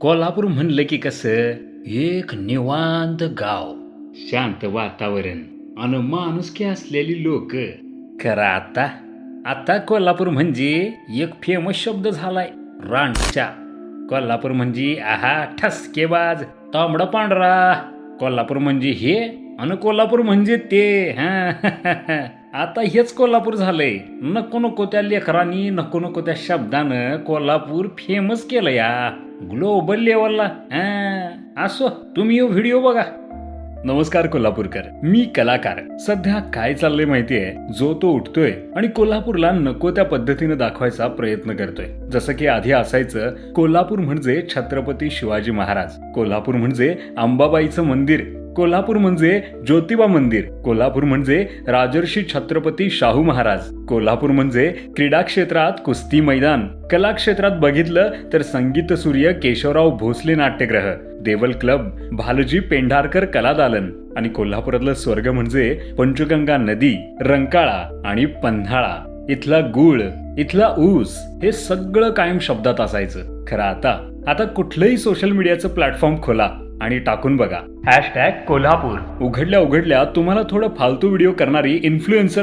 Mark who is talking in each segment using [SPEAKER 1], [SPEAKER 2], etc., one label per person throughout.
[SPEAKER 1] कोल्हापूर म्हणलं की कसं एक निवांत गाव. शांत वातावरण आणि माणुसकी असलेली लोक. खरं आता? आता कोल्हापूर म्हणजे एक फेमस शब्द झालाय रांडच्या कोल्हापूर म्हणजे आहा ठसकेबाज तांबडा पांढरा. कोल्हापूर म्हणजे हे आणि कोल्हापूर म्हणजे ते हा. आता हेच कोल्हापूर झालंय. नको नको त्या लेकरांनी नको नको त्या शब्दानं कोल्हापूर फेमस केलं या. ग्लोबल लेवलला असो तुम्ही व्हिडिओ बघा. नमस्कार कोल्हापूरकर मी कलाकार. सध्या काय चाललंय माहितीये? जो तो उठतोय आणि कोल्हापूरला नको त्या पद्धतीने दाखवायचा प्रयत्न करतोय. जसं की आधी असायचं कोल्हापूर म्हणजे छत्रपती शिवाजी महाराज. कोल्हापूर म्हणजे अंबाबाईचं मंदिर. कोल्हापूर म्हणजे ज्योतिबा मंदिर. कोल्हापूर म्हणजे राजर्षी छत्रपती शाहू महाराज. कोल्हापूर म्हणजे क्रीडा क्षेत्रात कुस्ती मैदान. कला क्षेत्रात बघितलं तर संगीत सूर्य केशवराव भोसले नाट्यग्रह. देवल क्लब भालजी पेंढारकर कला दालन. आणि कोल्हापुरातलं स्वर्ग म्हणजे पंचगंगा नदी रंकाळा आणि पन्हाळा. इथला गुळ इथला ऊस हे सगळं कायम शब्दात असायचं. खरं आता आता कुठलंही सोशल मीडियाचं प्लॅटफॉर्म खोला. आणि टाकून बघा. हॅशटॅग कोल्हापूर. उघडल्या उघडल्या तुम्हाला थोडं फालतू व्हिडिओ करणारी इन्फ्लुएन्सर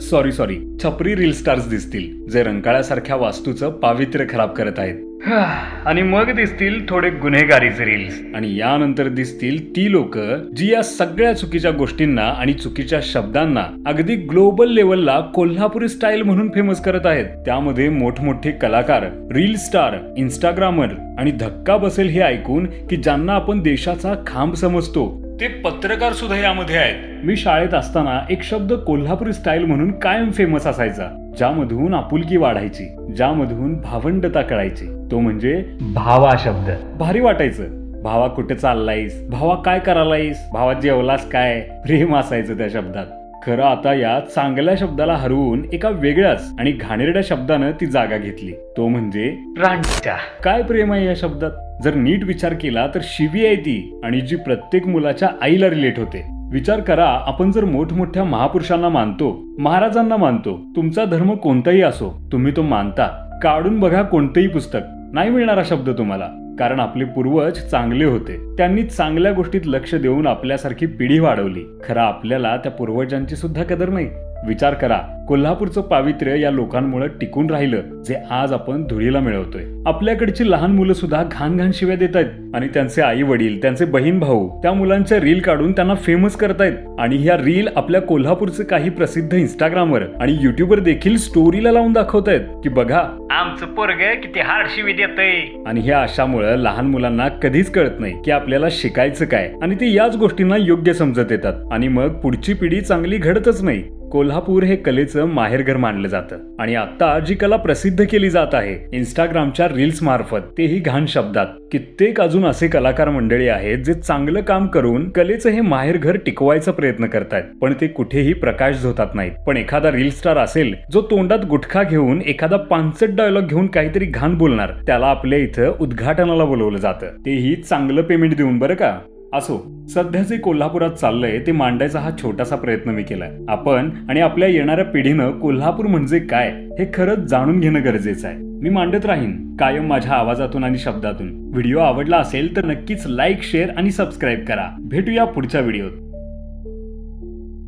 [SPEAKER 1] सॉरी सॉरी छपरी रील स्टार्स दिसतील जे रंकाळ्यासारख्या वास्तूचं पावित्र्य खराब करत आहेत. आणि मग दिसतील थोडे गुन्हेगारीचे रील्स आणि यानंतर दिसतील ती लोक जी या सगळ्या चुकीच्या गोष्टींना आणि चुकीच्या शब्दांना अगदी ग्लोबल लेवलला कोल्हापुरी स्टाईल म्हणून फेमस करत आहेत. त्यामध्ये मोठमोठे कलाकार रील स्टार इंस्टाग्रामर आणि धक्का बसेल हे ऐकून की ज्यांना आपण देशाचा खांब समजतो ते पत्रकार सुद्धा यामध्ये आहेत. मी शाळेत असताना एक शब्द कोल्हापुरी स्टाईल म्हणून कायम फेमस असायचा ज्यामधून आपुलकी वाढायची ज्यामधून भावंडता कळायची. तो म्हणजे भावा शब्द. भारी वाटायचं. भावा कुठे चाललायस? भावा काय करायलायस? भावा जेवलास काय? प्रेम असायचं त्या शब्दात. खरं आता या चांगल्या शब्दाला हरवून एका वेगळ्याच आणि घाणेरड्या शब्दानं ती जागा घेतली. तो म्हणजे रांडच्या काय प्रेम आहे या शब्दात? जर नीट विचार केला तर शिवी आहे ती आणि जी प्रत्येक मुलाच्या आईला रिलेट होते. विचार करा आपण जर मोठमोठ्या महापुरुषांना मानतो महाराजांना मानतो तुमचा धर्म कोणताही असो तुम्ही तो मानता. काढून बघा कोणतंही पुस्तक. नाही मिळणारा शब्द तुम्हाला. कारण आपले पूर्वज चांगले होते. त्यांनी चांगल्या गोष्टीत लक्ष देऊन आपल्यासारखी पिढी वाढवली. खरं आपल्याला त्या पूर्वजांची सुद्धा कदर नाही. विचार करा. कोल्हापूरचं पावित्र्य या लोकांमुळे टिकून राहिलं जे आज आपण धुळीला मिळवतोय. आपल्याकडची लहान मुलं सुद्धा घाण घाण शिव्या देत आहेत. आणि त्यांचे आई वडील त्यांचे बहीण भाऊ त्या मुलांच्या रील काढून त्यांना फेमस करतायत. आणि ह्या रील आपल्या कोल्हापूरचे काही प्रसिद्ध इंस्टाग्रामवर आणि युट्यूबवर देखील स्टोरीला लावून दाखवतायत. की बघा आमचं पोरग किती हार्ड शिवी देतय. आणि ह्या अशामुळं लहान मुलांना कधीच कळत नाही की आपल्याला शिकायचं काय. आणि ते याच गोष्टींना योग्य समजत येतात. आणि मग पुढची पिढी चांगली घडतच नाही. कोल्हापूर हे कलेचं माहेरघर मानलं जातं. आणि आता जी कला प्रसिद्ध केली जात आहे इंस्टाग्रामच्या रील्स मार्फत तेही घाण शब्दात. कित्येक अजून असे कलाकार मंडळी आहेत जे चांगलं काम करून कलेचं हे माहेरघर टिकवायचा प्रयत्न करतायत. पण ते कुठेही प्रकाश झोतात नाहीत. पण एखादा रील स्टार असेल जो तोंडात गुटखा घेऊन एखादा पांचट डायलॉग घेऊन काहीतरी घाण बोलणार त्याला आपल्या इथं उद्घाटनाला बोलवलं जातं. तेही चांगलं पेमेंट देऊन बरं का? असो सध्या जे कोल्हापुरात चाललंय ते मांडायचा हा छोटासा प्रयत्न मी केलाय. आपण आणि आपल्या येणाऱ्या पिढीनं कोल्हापूर म्हणजे काय हे खरंच जाणून घेणं गरजेचं आहे. मी मांडत राहीन कायम माझ्या आवाजातून आणि शब्दातून. व्हिडिओ आवडला असेल तर नक्कीच लाईक शेअर आणि सबस्क्राईब करा. भेटूया पुढच्या व्हिडिओत.